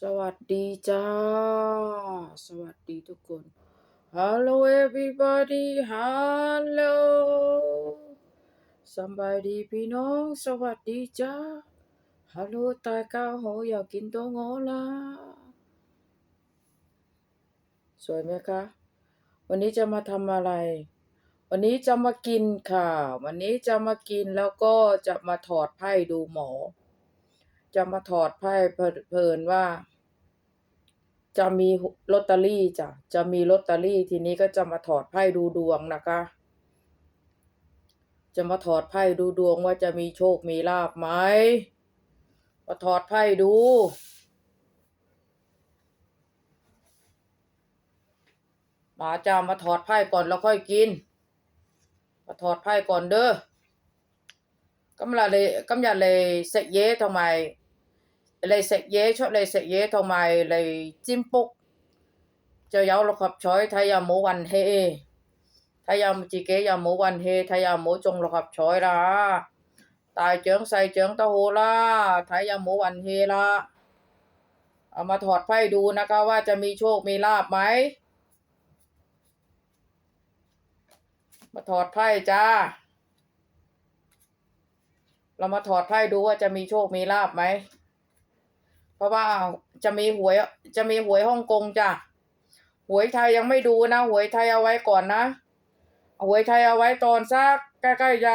สวัสดีจ้า สวัสดีทุกคน Hello everybody Hello สบายดีพี่น้อง สวัสดีจ้า Hello ตายก้าวโหอยากกินตัวงอละสวยไหมคะ วันนี้จะมาทำอะไร วันนี้จะมากินค่ะ วันนี้จะมากินแล้วก็จะมาถอดไพ่ดูหมอ จะมาถอดไพ่เพลินว่า จะมีลอตเตอรี่จ้ะจะมีลอตเตอรี่ทีนี้ก็จะมาถอดไพ่ดูดวงนะคะ จะมาถอดไพ่ดูดวงว่าจะมีโชคมีลาบไหมมาถอดไพ่ดูมาจะมาถอดไพ่ก่อนแล้วค่อยกิน มาถอดไพ่ก่อนเด้อกำลังเลยกำลังเลยเสกเย่ทำไม 嚟食嘢出嚟食嘢，同埋嚟占卜，就有六合彩睇有冇运气，睇有自己有冇运气，睇有冇中六合彩啦，大奖细奖都好啦，睇有冇运气啦。เอามาถอดไพ่ดูนะคะว่าจะมีโชคมีลาบไหม มาถอดไพ่จ้า เรามาถอดไพ่ดูว่าจะมีโชคมีลาบไหม เพ ราะว่าจะมีหวยจะมีหวยฮ่องกงจ้ะหวยไทยยังไม่ดูนะหวยไทยเอาไว้ก่อนนะหวยไทยเอาไว้ตอนสักใกล้ๆจะ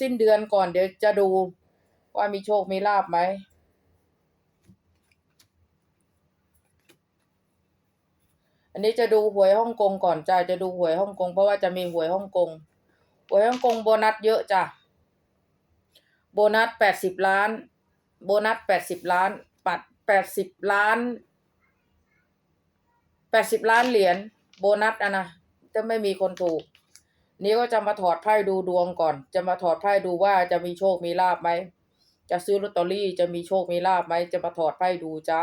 สิ้นเดือนก่อนเดี๋ยวจะดู ว่ามีโชคมีลาบไหมอันนี้จะดูหวยฮ่องกงก่อนจ้ะจะดูหวยฮ่องกงเพราะว่าจะมีหวยฮ่องกงหวยฮ่องกงโบนัสเยอะจ้ะโบนัสแปดสิบล้าน โบนัสแปดสิบล้าน ปัด แปดสิบล้านแปดสิบล้านเหรียญโบนัสอะนะจะไม่มีคนถูก นี้ก็จะมาถอดไพ่ดูดวงก่อน จะมาถอดไพ่ดูว่าจะมีโชคมีลาบไหม จะซื้อลอตเตอรี่จะมีโชคมีลาบไหม จะมาถอดไพ่ดูจ้า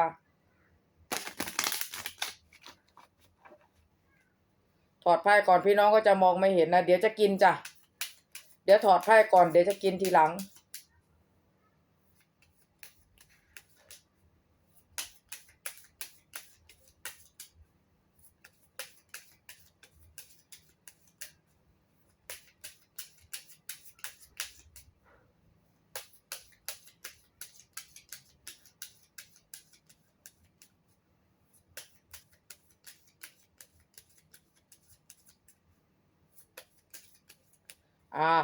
ถอดไพ่ก่อนพี่น้องก็จะมองไม่เห็นนะ เดี๋ยวจะกินจ้ะ เดี๋ยวถอดไพ่ก่อนเดี๋ยวจะกินทีหลัง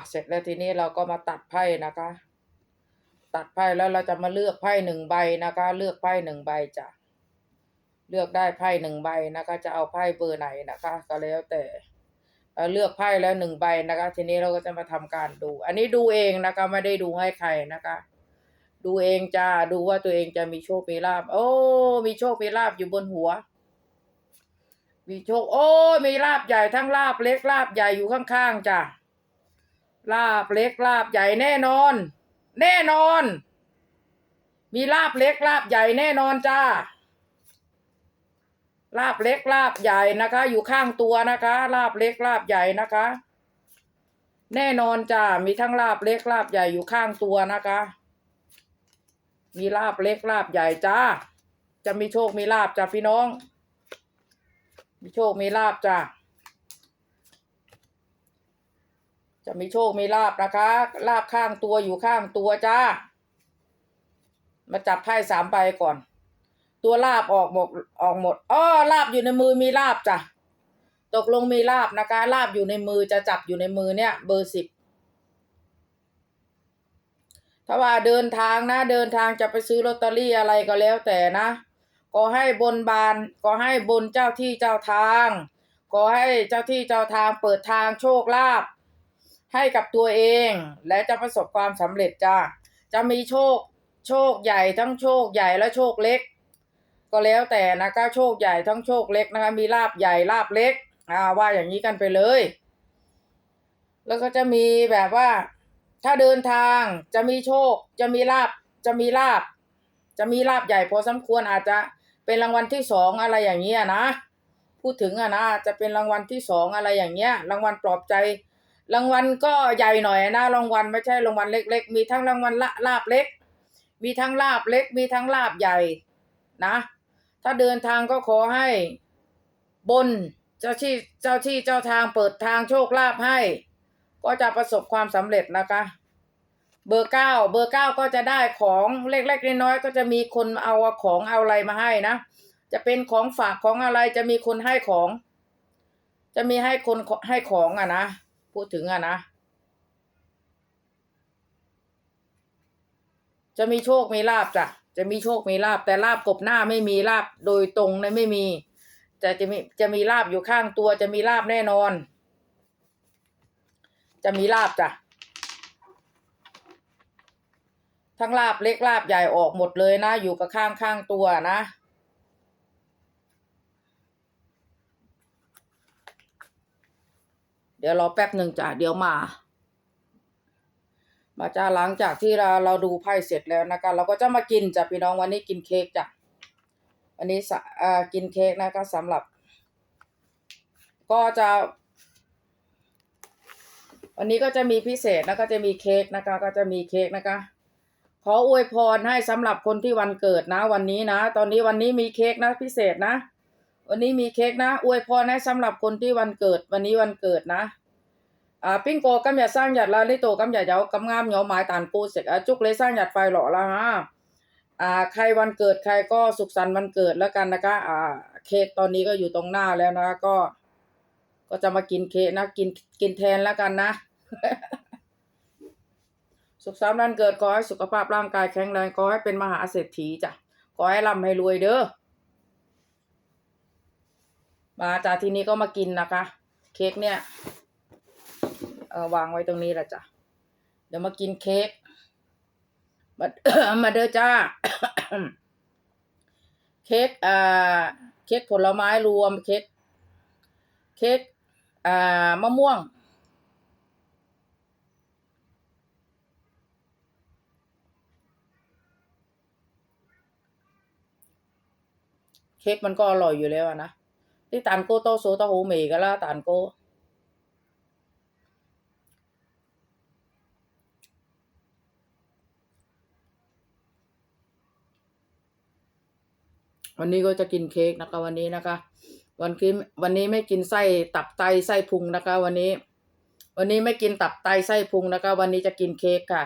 เสร็จแล้วทีนี้เราก็มาตัดไพ่นะคะ ตัดไพ่แล้วเราจะมาเลือกไพ่หนึ่งใบนะคะ เลือกไพ่หนึ่งใบจ้ะเลือกได้ไพ่หนึ่งใบนะคะ จะเอาไพ่เบอร์ไหนนะคะ ก็แล้วแต่เราเลือกไพ่แล้วหนึ่งใบนะคะ ทีนี้เราก็จะมาทำการดู อันนี้ดูเองนะคะ ไม่ได้ดูให้ใครนะคะ ดูเองจ้าดูว่าตัวเองจะมีโชคมีลาบโอ้ มีโชคมีลาบอยู่บนหัว มีโชค โอ้ มีลาบใหญ่ทั้งลาบเล็กลาบใหญ่อยู่ข้างๆจ้ะ ลาบเล็กลาบใหญ่แน่นอน แน่นอน มีลาบเล็กลาบใหญ่แน่นอนจ้า ลาบเล็กลาบใหญ่นะคะ อยู่ข้างตัวนะคะ ลาบเล็กลาบใหญ่นะคะ แน่นอนจ้า มีทั้งลาบเล็กลาบใหญ่อยู่ข้างตัวนะคะ มีลาบเล็กลาบใหญ่จ้า จะมีโชคมีลาบจ้าพี่น้อง มีโชคมีลาบจ้า จะมีโชคมีลาบนะคะลาบข้างตัวอยู่ข้างตัวจ้า มาจับไพ่สามใบก่อน ตัวลาบออกหมดออกหมดอ้อลาบอยู่ในมือมีลาบจ้ะตกลงมีลาบนะคะลาบอยู่ในมือจะจับอยู่ในมือเนี่ย เบอร์สิบถ้าว่าเดินทางนะเดินทางจะไปซื้อลอตเตอรี่อะไรก็แล้วแต่นะก็ให้บนบานก็ให้บนเจ้าที่เจ้าทาง ก็ให้เจ้าที่เจ้าทางเปิดทางโชคลาภ ให้กับตัวเอง และจะประสบความสำเร็จจ้าจะมีโชคโชคใหญ่ทั้งโชคใหญ่และโชคเล็ก ก็แล้วแต่นะคะโชคใหญ่ทั้งโชคเล็กนะคะมีลาบใหญ่ลาบเล็กอ่าว่าอย่างนี้กันไปเลย แล้วก็จะมีแบบว่า ถ้าเดินทางจะมีโชค จะมีลาบจะมีลาบ จะมีลาบใหญ่พอสมควรอาจจะเป็นรางวัลที่สองอะไรอย่างเงี้ยนะ พูดถึงอะนะจะเป็นรางวัลที่สองอะไรอย่างเงี้ย รางวัลปลอบใจ รางวัลก็ใหญ่หน่อยนะรางวัลไม่ใช่รางวัลเล็ก ๆ มีทั้งรางวัลละลาบเล็ก มีทั้งลาบเล็ก มีทั้งลาบใหญ่นะ ถ้าเดินทางก็ขอให้ บนเจ้าที่เจ้าที่เจ้าทางเปิดทางโชคลาภให้ ก็จะประสบความสำเร็จนะคะ เบอร์เก้าเบอร์เก้าก็จะได้ของเล็กๆน้อยๆก็จะมีคนเอาของเอาอะไรมาให้นะ จะเป็นของฝากของอะไรจะมีคนให้ของ จะมีให้คนให้ของอะนะ พูดถึงอะนะ จะมีโชคมีลาบจ้ะ จะมีโชคมีลาบ แต่ลาบกบหน้าไม่มีลาบโดยตรงเนี่ยไม่มี แต่จะมีจะมีลาบอยู่ข้างตัว จะมีลาบแน่นอน จะมีลาบจ้ะ ทั้งลาบเล็กลาบใหญ่ออกหมดเลยนะ อยู่กับข้างข้างตัวนะ เดี๋ยวรอแป๊บหนึ่งจ้ะเดี๋ยวมา มาจ้าหลังจากที่เราเราดูไพ่เสร็จแล้วนะคะ เราก็จะมากินจ้ะพี่น้องวันนี้กินเค้กจ้ะวันนี้สอ่ากินเค้กนะคะสำหรับ ก็จะ วันนี้ก็จะมีพิเศษนะก็จะมีเค้กนะคะ ก็จะมีเค้กนะคะ ขออวยพรให้สำหรับคนที่วันเกิดนะ วันนี้นะ ตอนนี้วันนี้มีเค้กนะพิเศษนะ วันนี้มีเค้กนะอวยพรให้สำหรับคนที่วันเกิด วันนี้วันเกิดนะอ่าปิ้งโกกำยาสร้างหยัดลาลิโตกำยาเยากำงามเหนียวหมายตานปูเสกจุกเลยสร้างหยัดไฟหล่อละฮะอ่าใครวันเกิดใครก็สุขสันต์วันเกิดแล้วกันนะคะอ่าเค้กตอนนี้ก็อยู่ตรงหน้าแล้วนะก็ ก็จะมากินเค้กนะกินกินแทนแล้วกันนะ สุขสันต์วันเกิดขอให้สุขภาพร่างกายแข็งแรงขอให้เป็นมหาเศรษฐีจ้ะขอให้ร่ำให้รวยเด้อ มาจาทีนี้ก็มากินนะคะ เค้กเนี่ย เออวางไว้ตรงนี้แหละจ้ะเดี๋ยวมากินเค้กมามาเด้อจ้า เค้กอ่าเค้กผลไม้รวมเค้กเค้กอ่ามะม่วงเค้กมันก็อร่อยอยู่แล้วนะ ที่ตานโกโตโซโตโฮเมกันละตานโกวันนี้ก็จะกินเค้กนะคะวันนี้นะคะ วันนี้วันนี้ไม่กินไส้ตับไตไส้พุงนะคะ วันนี้ วันนี้ไม่กินตับไตไส้พุงนะคะ วันนี้จะกินเค้กค่ะ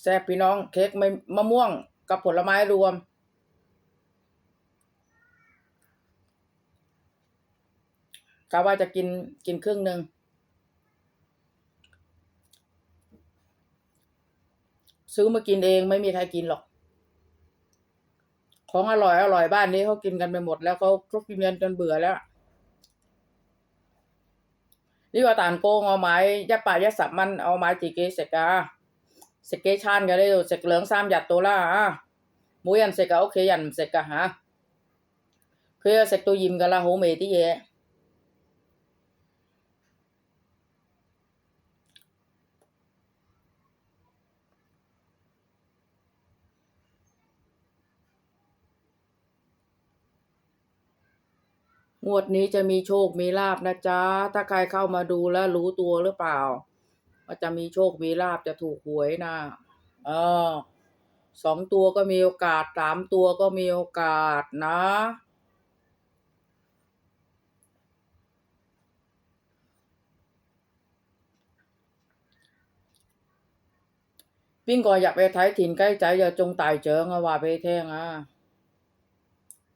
แซ่บพี่น้องเค้กไม่มะม่วงกับผลไม้รวม กะว่าจะกินกินครึ่งหนึ่ง ซื้อมากินเองไม่มีใครกินหรอก ของอร่อยอร่อยบ้านนี้เขากินกันไปหมดแล้วเขาเขากินกันจนเบื่อแล้วนี่ว่าตานโกงเอาไม้ยะป่ายะสับมันเอาไม้จีเกสกา เสกเกชานกันเลยเสกเหลืองสามหยัดตัวละอะมูยันเสกโอเคยันเสกฮะคือเสกตัวยิมกันละโฮเมที่เยงวดนี้จะมีโชคมีลาบนะจ๊ะ ถ้าใครเข้ามาดูแล้วรู้ตัวหรือเปล่า ว่าจะมีโชคมีลาบจะถูกหวยนะเออสองตัวก็มีโอกาสสามตัวก็มีโอกาสนะ ปิ้งก่อนอยากไปไทยถิ่นใกล้ใจอย่าจงตายเจิงว่าไปแท่งอะ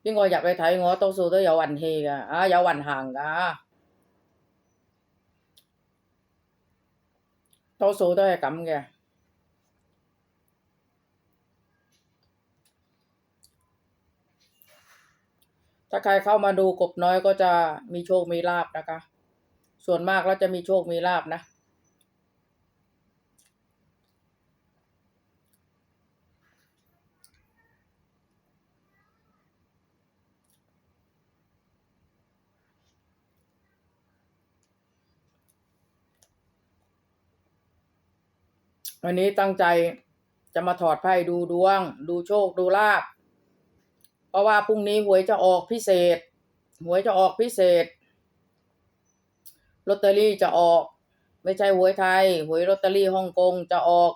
ปิ้งก่อนอยากไปไทยง้อต้องสู้ด้วยอย่าหวั่นเฮกอะอย่าหวั่นห่างอะ 多数都系咁嘅。ถ้าใครเข้ามาดูกบน้อยก็จะมีโชคมีลาบนะคะ ส่วนมากแล้วจะมีโชคมีลาบนะ วันนี้ตั้งใจจะมาถอดไพ่ดูดวง ดูโชคดูลาบเพราะว่าพรุ่งนี้หวยจะออกพิเศษ หวยจะออกพิเศษลอตเตอรี่จะออก ไม่ใช่หวยไทย หวยลอตเตอรี่ฮ่องกงจะออก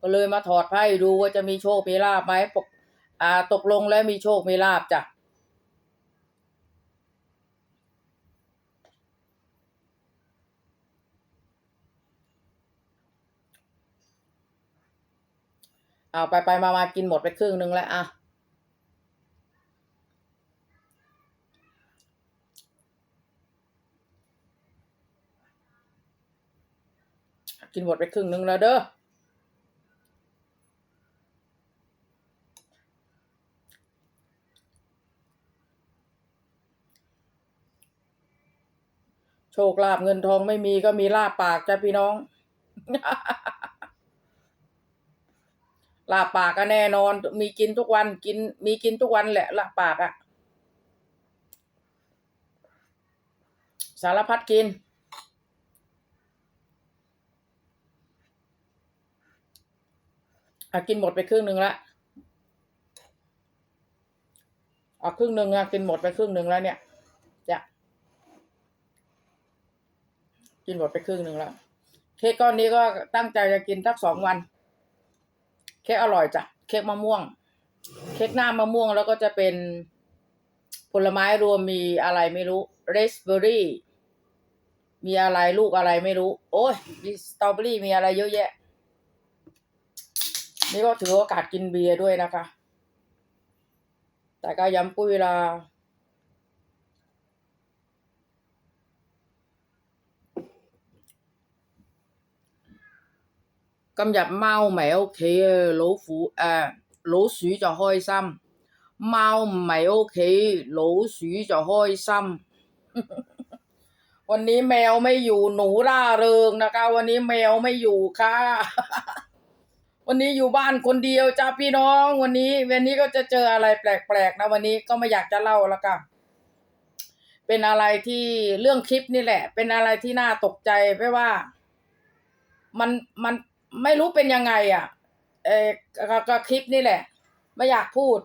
ก็เลยมาถอดไพ่ดูว่าจะมีโชคมีลาบไหมปกอ่าตกลงแล้วมีโชคมีลาบจ้ะ เอาไปไปมามากินหมดไปครึ่งนึงแล้วอะกินหมดไปครึ่งนึงแล้วเด้อโชคลาภเงินทองไม่มีก็มีลาบปากจ้ะพี่น้อง ลาปากก็แน่นอน มีกินทุกวันกิน มีกินทุกวันแหละลาปากอะสารพัดกิน อะกินหมดไปครึ่งหนึ่งละอะครึ่งหนึ่งอะกินหมดไปครึ่งหนึ่งแล้วเนี่ยจะกินหมดไปครึ่งหนึ่งแล้วเค้กก้อนนี้ก็ตั้งใจจะกินสักสองวัน ค้กอร่อยจ้ะเค้กมะม่วง เค้กหน้ามะม่วงแล้วก็จะเป็นผลไม้รวมมีอะไรไม่รู้เรสเบอร์รี่มีอะไรลูกอะไรไม่รู้ โอ้ยมีสตรอเบอรี่มีอะไรเยอะแยะ นี่ก็ถือโอกาสกินเบียร์ด้วยนะคะ แต่ก็ย้ำปุ้ยเวลา 今日猫唔喺屋企啊，老虎诶、呃老鼠就开心；猫唔喺屋企，老鼠就开心。 วันนี้แมวไม่อยู่หนูร่าเริงนะคะ วันนี้แมวไม่อยู่ค่ะ วันนี้อยู่บ้านคนเดียวจ้าพี่น้อง วันนี้วันนี้ก็จะเจออะไรแปลกๆนะวันนี้ก็ไม่อยากจะเล่าแล้วกันเป็นอะไรที่เรื่องคลิปนี่แหละ เป็นอะไรที่น่าตกใจเพราะว่า มันมัน ไม่รู้เป็นยังไงอะเออก็ก็คลิปนี่แหละ ไม่อยากพูด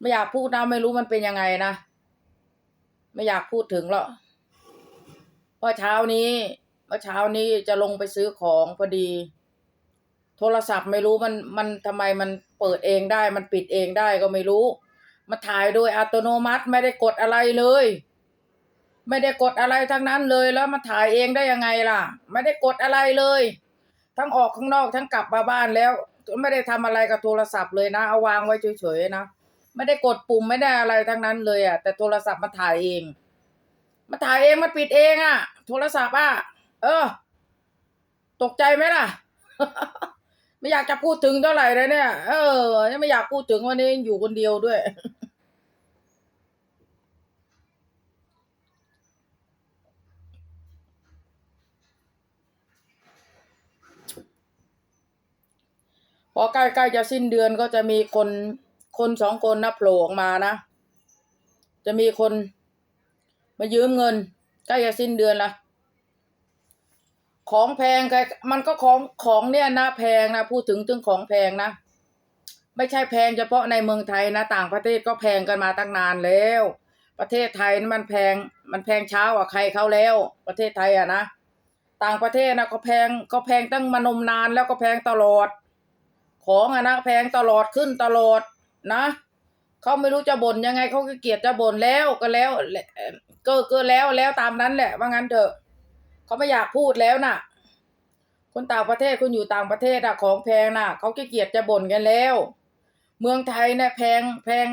ไม่อยากพูดนะไม่รู้มันเป็นยังไงนะไม่อยากพูดถึงหรอกเพราะเช้านี้เมื่อเช้านี้จะลงไปซื้อของพอดี โทรศัพท์ไม่รู้มันมันทำไมมันเปิดเองได้ มันปิดเองได้ก็ไม่รู้มาถ่ายโดยอัตโนมัติไม่ได้กดอะไรเลย ไม่ได้กดอะไรทั้งนั้นเลยแล้วมาถ่ายเองได้ยังไงล่ะ ไม่ได้กดอะไรเลย ทั้งออกข้างนอกทั้งกลับมาบ้านแล้ว ไม่ได้ทำอะไรกับโทรศัพท์เลยนะ เอาวางไว้เฉยๆนะไม่ได้กดปุ่มไม่ได้อะไรทั้งนั้นเลยอะ แต่โทรศัพท์มาถ่ายเองมาถ่ายเองมันปิดเองอะ โทรศัพท์อะเออ ตกใจไหมล่ะ ไม่อยากจะพูดถึงเท่าไหร่เลยเนี่ย เออยังไม่อยากพูดถึงวันนี้อยู่คนเดียวด้วย พอใกล้ๆจะสิ้นเดือนก็จะมีคนคนสองคนนะโผล่ออกมานะ จะมีคนมายืมเงินใกล้จะสิ้นเดือนละของแพงใครมันก็ของของเนี่ยนะแพงนะพูดถึงถึงของแพงนะ ไม่ใช่แพงเฉพาะในเมืองไทยนะ ต่างประเทศก็แพงกันมาตั้งนานแล้ว ประเทศไทยนี่มันแพงมันแพงเช้ากว่าใครเขาแล้ว ประเทศไทยอะนะต่างประเทศนะก็แพงก็แพงตั้งมานมนานแล้วก็แพงตลอด ของอะนะแพงตลอดขึ้นตลอดนะเขาไม่รู้จะบ่นยังไงเขาก็เกลียดจะบ่นแล้วก็แล้วเอ่อก็ก็แล้วแล้วตามนั้นแหละ ว่างั้นเถอะเขาไม่อยากพูดแล้วน่ะ คนต่างประเทศคุณอยู่ต่างประเทศอะของแพงน่ะเขาขี้เกียจจะบ่นกันแล้ว เมืองไทยเนี่ยแพงแพง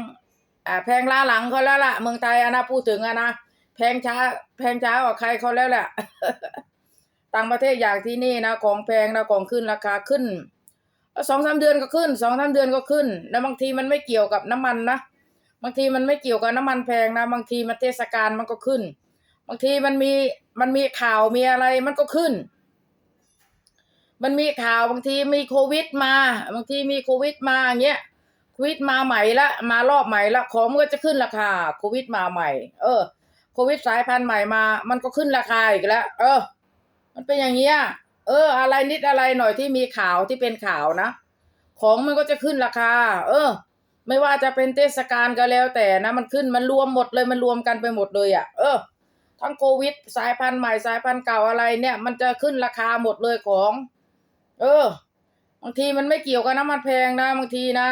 อ่าแพงล้าหลังเขาแล้วล่ะ เมืองไทยอะนะพูดถึงอะนะแพงช้า แพงช้ากว่าใครเขาแล้วแหละต่างประเทศอย่างที่นี่นะของแพงนะของขึ้นราคาขึ้น สองสามเดือนก็ขึ้นสองสามเดือนก็ขึ้น แล้วบางทีมันไม่เกี่ยวกับน้ำมันนะบางทีมันไม่เกี่ยวกับน้ำมันแพงนะบางทีมันเทศกาลมันก็ขึ้น บางทีมันมีมันมีข่าวมีอะไรมันก็ขึ้น มันมีข่าวบางทีมีโควิดมา บางทีมีโควิดมาอย่างเงี้ยโควิดมาใหม่ละมารอบใหม่ละของมันก็จะขึ้นราคาโควิดมาใหม่ เออโควิดสายพันธุ์ใหม่มา มันก็ขึ้นราคาอีกแล้ว เออ มันเป็นอย่างเงี้ย เออ อะไรนิดอะไรหน่อยที่มีข่าวที่เป็นข่าวนะ ของมันก็จะขึ้นราคา เออ ไม่ว่าจะเป็นเทศกาลก็แล้วแต่นะ มันขึ้นมันรวมหมดเลยมันรวมกันไปหมดเลยอะ่ะ เออ ทั้งโควิด สายพันธุ์ใหม่สายพันธุ์เก่าอะไรเนี่ย มันจะขึ้นราคาหมดเลยของ เออบางทีมันไม่เกี่ยวกับน้ำมันแพงนะบางทีนะ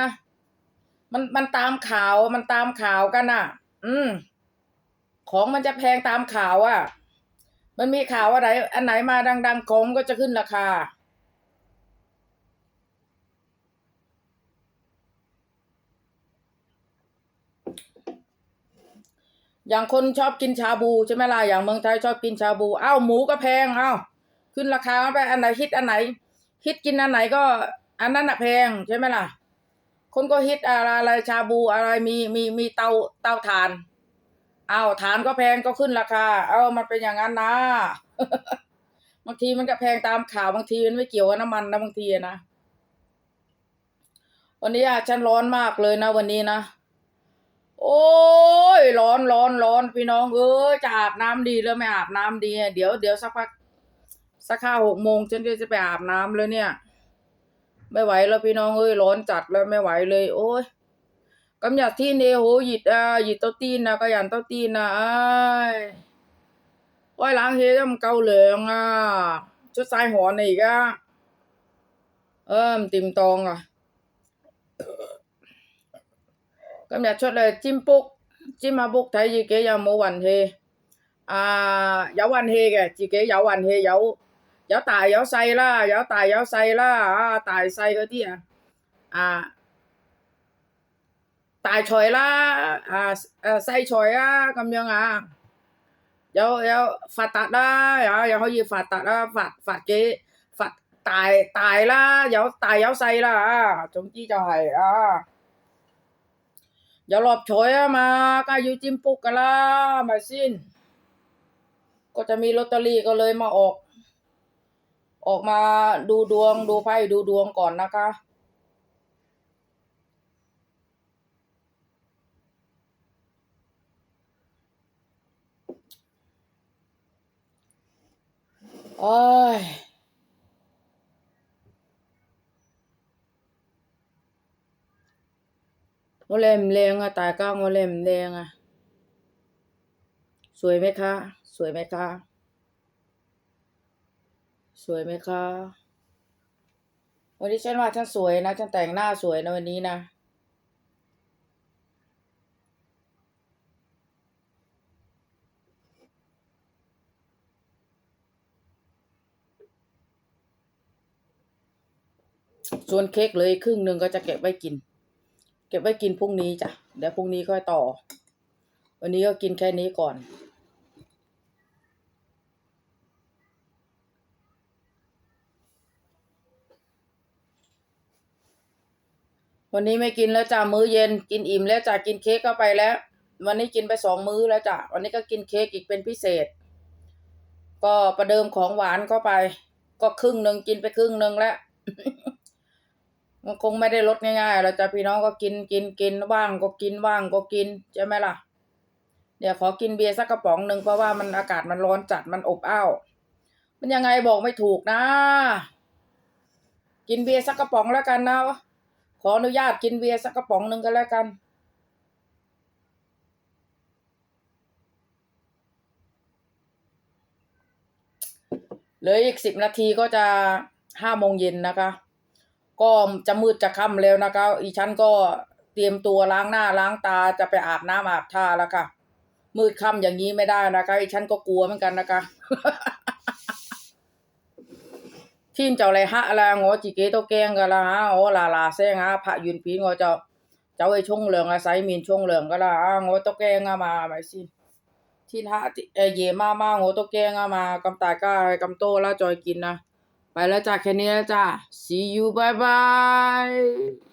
มันมันตามข่าวมันตามข่าวกันอะ อืม ของมันจะแพงตามข่าวอะ มันมีข่าวอะไร อันไหนมาดังๆของก็จะขึ้นราคา อย่างคนชอบกินชาบูใช่ไหมล่ะ อย่างเมืองไทยชอบกินชาบูอ้าวหมูก็แพงอ้าวขึ้นราคาไป อันไหนฮิตอันไหนฮิตกินอันไหนก็อันนั้นน่ะแพงใช่ไหมล่ะ คนก็ฮิตอะไรชาบูอะไรมีมีมีเตาเตาถ่าน อ้าวถ่านก็แพงก็ขึ้นราคา เอ้ามันเป็นอย่างนั้นนะบางทีมันก็แพงตามข่าวบางทีมันไม่เกี่ยวกับน้ำมันนะบางทีนะวันนี้อะฉันร้อนมากเลยนะวันนี้นะโอ้ยร้อนร้อนร้อนพี่น้องเอ้ยจะอาบน้ำดีแล้วไม่อาบน้ำดี เดี๋ยวเดี๋ยวสักพักสักข้าหกโมงฉันก็จะไปอาบน้ำแล้วเนี่ย ไม่ไหวแล้วพี่น้องเอ้ยร้อนจัดแล้วไม่ไหวเลย โอ้ย 今日天气好热啊，热到癫啊，个人都癫啊，唉，开冷气都唔够凉啊，出晒汗啊而家，啊唔掂当啊，今日出嚟占卜，占下卜睇自己有冇运气，啊有运气嘅，自己有运气有，有大有细啦，有大有细啦，啊大细嗰啲啊，啊。大财啦，啊，诶细财啊，咁样啊，有有发达啦，有又可以发达啦，发发几发大大啦，有大有细啦，啊，总之就系、啊。อย่าหลอบฉอยอะมาก็อยู่จิ้มปุกกันละมาสิ้น ก็จะมีลอตเตอรี่ก็เลยมาออก ออกมาดูดวงดูไพ่ดูดวงก่อนนะคะ โอ้ยโมเลมเลงอะตายก้างโมเลมเลงอะสวยไหมคะ สวยไหมคะ สวยไหมคะ วันนี้ฉันว่าฉันสวยนะ ฉันแต่งหน้าสวยนะวันนี้นะ ส่วนเค้กเลยครึ่งหนึ่งก็จะเก็บไว้กิน เก็บไว้กินพรุ่งนี้จ้ะเดี๋ยวพรุ่งนี้ค่อยต่อ วันนี้ก็กินแค่นี้ก่อน วันนี้ไม่กินแล้วจ้ะมื้อเย็นกินอิ่มแล้วจ้ะกินเค้กเข้าไปแล้ว วันนี้กินไปสองมื้อแล้วจ้ะวันนี้ก็กินเค้กอีกเป็นพิเศษ ก็ประเดิมของหวานเข้าไป ก็ครึ่งหนึ่งกินไปครึ่งหนึ่งแล้ว มันคงไม่ได้ลดง่ายๆเราจะพี่น้องก็กินกินกินว่างก็กินว่างก็กินใช่ไหมล่ะ เดี๋ยวขอกินเบียร์สักกระป๋องหนึ่งเพราะว่ามันอากาศมันร้อนจัดมันอบอ้าวมันยังไงบอกไม่ถูกนะ กินเบียร์สักกระป๋องแล้วกันนะขออนุญาตกินเบียร์สักกระป๋องหนึ่งก็แล้วกันเหลืออีกสิบนาทีก็จะห้าโมงเย็นนะคะ ก็จะมืดจะค่ำแล้วนะคะอีฉันก็เตรียมตัวล้างหน้าล้างตาจะไปอาบน้ำอาบท่าแล้วค่ะ มืดค่ำอย่างนี้ไม่ได้นะคะอีฉันก็กลัวเหมือนกันนะคะทีมเจ้าไรฮะอะไรงอจีเกโตแกงกันละฮะโอลาลาเซงฮะพระยืนปีงอเจ้าเจ้าไอ้ชงเหลืองอาศัยมีนช่งเหลืองก็ละอ่างอโตแกงมาไปสิที่ท่าเอเยมามางอโตแกงมากำตายก้ากำโตแล้วจอยกินนะ แล้วจ้ะแค่นี้แล้วจ้ะ see you bye bye